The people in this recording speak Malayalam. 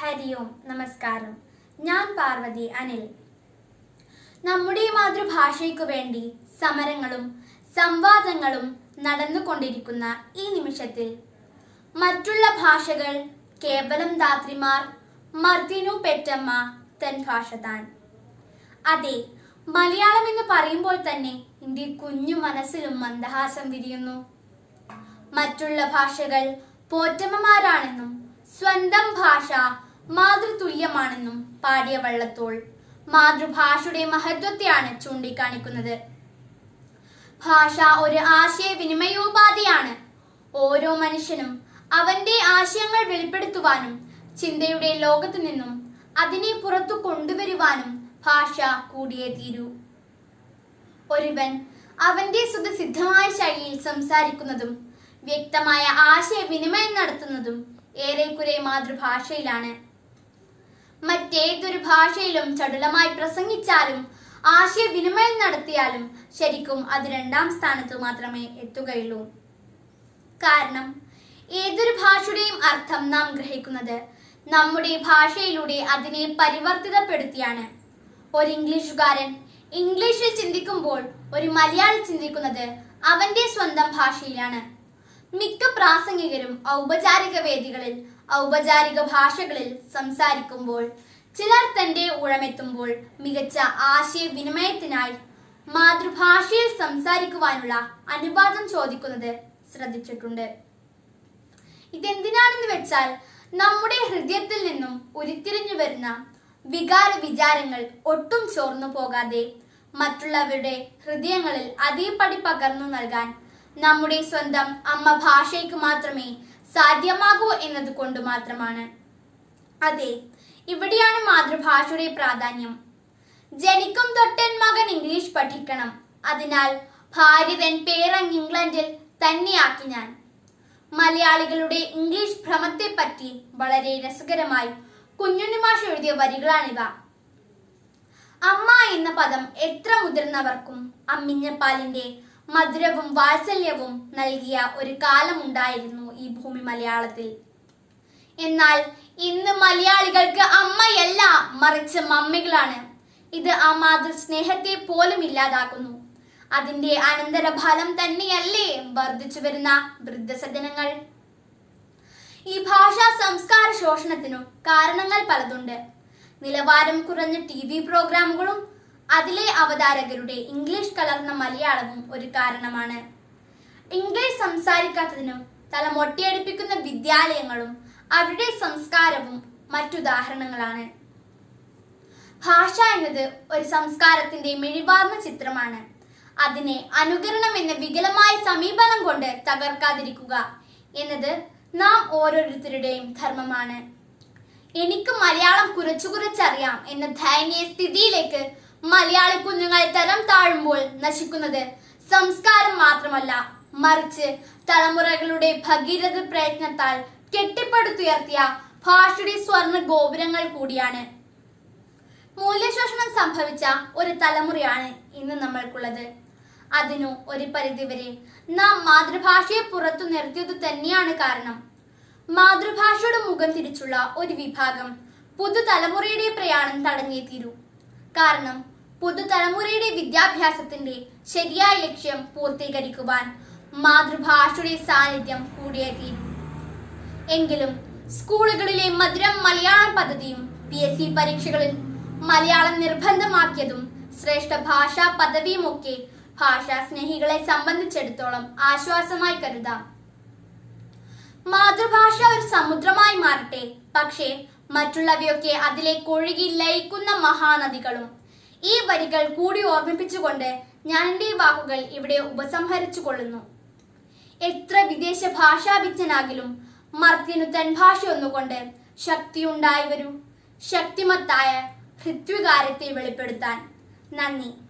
ഹരി ഓം നമസ്കാരം. ഞാൻ പാർവതി അനിൽ. നമ്മുടെ മാതൃഭാഷയ്ക്കു വേണ്ടി സമരങ്ങളും സംവാദങ്ങളും നടന്നുകൊണ്ടിരിക്കുന്ന ഈ നിമിഷത്തിൽ മറ്റുള്ള ഭാഷകൾ കേവലം ധാത്രിമാർ മർദിനു പെറ്റമ്മ തൻ ഭാഷ താൻ. അതെ മലയാളം എന്ന് പറയുമ്പോൾ തന്നെ എന്റെ കുഞ്ഞു മനസ്സിലും മന്ദഹാസം വിരിയുന്നു. മറ്റുള്ള ഭാഷകൾ പോറ്റമ്മമാരാണെന്നും സ്വന്തം ഭാഷ മാതൃതുല്യമാണെന്നും പാടിയ വള്ളത്തോൾ മാതൃഭാഷയുടെ മഹത്വത്തെയാണ് ചൂണ്ടിക്കാണിക്കുന്നത്. ഭാഷ ഒരു ആശയവിനിമയോപാധിയാണ്. ഓരോ മനുഷ്യനും അവന്റെ ആശയങ്ങൾ വെളിപ്പെടുത്തുവാനും ചിന്തയുടെ ലോകത്തു നിന്നും അതിനെ പുറത്തു കൊണ്ടുവരുവാനും ഭാഷ കൂടിയേ തീരൂ. ഒരുവൻ അവന്റെ സുഖസിദ്ധമായ ശൈലിയിൽ സംസാരിക്കുന്നതും വ്യക്തമായ ആശയവിനിമയം നടത്തുന്നതും ഏറെക്കുറെ മാതൃഭാഷയിലാണ്. മറ്റേതൊരു ഭാഷയിലും ചടുലമായി പ്രസംഗിച്ചാലും ആശയവിനിമയം നടത്തിയാലും ശരിക്കും അത് രണ്ടാം സ്ഥാനത്ത് മാത്രമേ എത്തുകയുള്ളൂ. കാരണം ഏതൊരു ഭാഷയുടെയും അർത്ഥം നാം ഗ്രഹിക്കുന്നത് നമ്മുടെ ഭാഷയിലൂടെ അതിനെ പരിവർത്തിതപ്പെടുത്തിയാണ്. ഒരു ഇംഗ്ലീഷുകാരൻ ഇംഗ്ലീഷിൽ ചിന്തിക്കുമ്പോൾ ഒരു മലയാളി ചിന്തിക്കുന്നത് അവന്റെ സ്വന്തം ഭാഷയിലാണ്. മിക്ക പ്രാസംഗികരും ഔപചാരിക വേദികളിൽ ഔപചാരിക ഭാഷകളിൽ സംസാരിക്കുമ്പോൾ ചിലർ തന്റെ ഉഴമെത്തുമ്പോൾ മികച്ച ആശയവിനിമയത്തിനായി മാതൃഭാഷയിൽ സംസാരിക്കുവാനുള്ള അനുവാദം ചോദിക്കുന്നത് ശ്രദ്ധിച്ചിട്ടുണ്ട്. ഇതെന്തിനാണെന്ന് വെച്ചാൽ നമ്മുടെ ഹൃദയത്തിൽ നിന്നും ഉരുത്തിരിഞ്ഞു വരുന്ന വികാര വിചാരങ്ങൾ ഒട്ടും ചോർന്നു പോകാതെ മറ്റുള്ളവരുടെ ഹൃദയങ്ങളിൽ അതേപടി പകർന്നു നൽകാൻ നമ്മുടെ സ്വന്തം അമ്മ ഭാഷയ്ക്ക് മാത്രമേ സാധ്യമാകൂ എന്നതുകൊണ്ട് മാത്രമാണ്. അതെ ഇവിടെയാണ് മാതൃഭാഷയുടെ പ്രാധാന്യം. ജനിക്കും തൊട്ടൻ മകൻ ഇംഗ്ലീഷ് പഠിക്കണം. അതിനാൽ ഭാര്യതൻ പേരങ് ഇംഗ്ലണ്ടിൽ തന്നെയാക്കി ഞാൻ. മലയാളികളുടെ ഇംഗ്ലീഷ് ഭ്രമത്തെപ്പറ്റി വളരെ രസകരമായി കുഞ്ഞുണ്ണി കുഞ്ഞുണ്ണിമാഷ് എഴുതിയ വരികളാണിവ. അമ്മ എന്ന പദം എത്ര മുതിർന്നവർക്കും അമ്മിഞ്ഞപ്പാലിന്റെ മധുരവും വാത്സല്യവും നൽകിയ ഒരു കാലമുണ്ടായിരുന്നു. ഈ ഭൂമി മലയാളത്തിൽ. എന്നാൽ ഇന്ന് മലയാളികൾക്ക് അമ്മയല്ല മറിച്ച് മമ്മികളാണ്. ഇത് ആ മാതൃസ്നേഹത്തെ പോലും ഇല്ലാതാക്കുന്നു. അതിന്റെ അനന്തരഫലം തന്നെയല്ലേ വർദ്ധിച്ചു വരുന്ന വൃദ്ധസദനങ്ങൾ ഈ ഭാഷാ സംസ്കാര ശോഷണത്തിനും കാരണങ്ങൾ പലതുണ്ട്. നിലവാരം കുറഞ്ഞ ടി വി പ്രോഗ്രാമുകളും അതിലെ അവതാരകരുടെ ഇംഗ്ലീഷ് കലർന്ന മലയാളവും ഒരു കാരണമാണ്. ഇംഗ്ലീഷ് സംസാരിക്കാത്തതിനും തല മൊട്ടയടിപ്പിക്കുന്ന വിദ്യാലയങ്ങളും അവരുടെ സംസ്കാരവും മറ്റുദാഹരണങ്ങളാണ്. ഭാഷ എന്നത് ഒരു സംസ്കാരത്തിന്റെ മിഴിവാർന്ന ചിത്രമാണ്. അതിനെ അനുകരണം എന്ന വികലമായ സമീപനം കൊണ്ട് തകർക്കാതിരിക്കുക എന്നത് നാം ഓരോരുത്തരുടെയും ധർമ്മമാണ്. എനിക്ക് മലയാളം കുറച്ചു കുറച്ചറിയാം എന്ന ദയനീയ സ്ഥിതിയിലേക്ക് മലയാളി കുഞ്ഞുങ്ങൾ തരം താഴുമ്പോൾ നശിക്കുന്നത് സംസ്കാരം മാത്രമല്ല മറിച്ച് തലമുറകളുടെ ഭഗീരഥ പ്രയത്നത്താൽ കെട്ടിപ്പടുത്തുയർത്തിയ ഭാഷയുടെ സ്വർണ ഗോപുരങ്ങൾ കൂടിയാണ്. മൂല്യശോഷണം സംഭവിച്ച ഒരു തലമുറയാണ് ഇന്ന് നമ്മൾക്കുള്ളത്. അതിനു ഒരു പരിധിവരെ നാം മാതൃഭാഷയെ പുറത്തു നിർത്തിയത് തന്നെയാണ് കാരണം. മാതൃഭാഷയുടെ മുഖം തിരിച്ചുള്ള ഒരു വിഭാഗം പുതുതലമുറയുടെ പ്രയാണം തടഞ്ഞേ തീരൂ. കാരണം പുതുതലമുറയുടെ വിദ്യാഭ്യാസത്തിന്റെ ശരിയായ ലക്ഷ്യം പൂർത്തീകരിക്കുവാൻ മാതൃഭാഷയുടെ സാന്നിധ്യം കൂടിയേ തീരും എങ്കിലും സ്കൂളുകളിലെ മധുരം മലയാളം പദ്ധതിയും പി എസ് സി പരീക്ഷകളിൽ മലയാളം നിർബന്ധമാക്കിയതും ശ്രേഷ്ഠ ഭാഷാ പദവിയുമൊക്കെ ഭാഷാ സ്നേഹികളെ സംബന്ധിച്ചിടത്തോളം ആശ്വാസമായി കരുതാം. മാതൃഭാഷ ഒരു സമുദ്രമായി മാറട്ടെ പക്ഷേ മറ്റുള്ളവയൊക്കെ അതിലേക്ക് ഒഴുകി ലയിക്കുന്ന മഹാനദികളും ഈ വരികൾ കൂടി ഓർമ്മിപ്പിച്ചുകൊണ്ട് ഞാൻ എന്റെ വാക്കുകൾ ഇവിടെ ഉപസംഹരിച്ചു കൊള്ളുന്നു എത്ര വിദേശ ഭാഷാഭിജ്ഞനാകിലും മർത്യനു തൻ ഭാഷ ഒന്നുകൊണ്ട് ശക്തിയുണ്ടായി വരൂ. ശക്തിമത്തായ ഹൃത്വികാരത്തെ വെളിപ്പെടുത്താൻ. നന്ദി.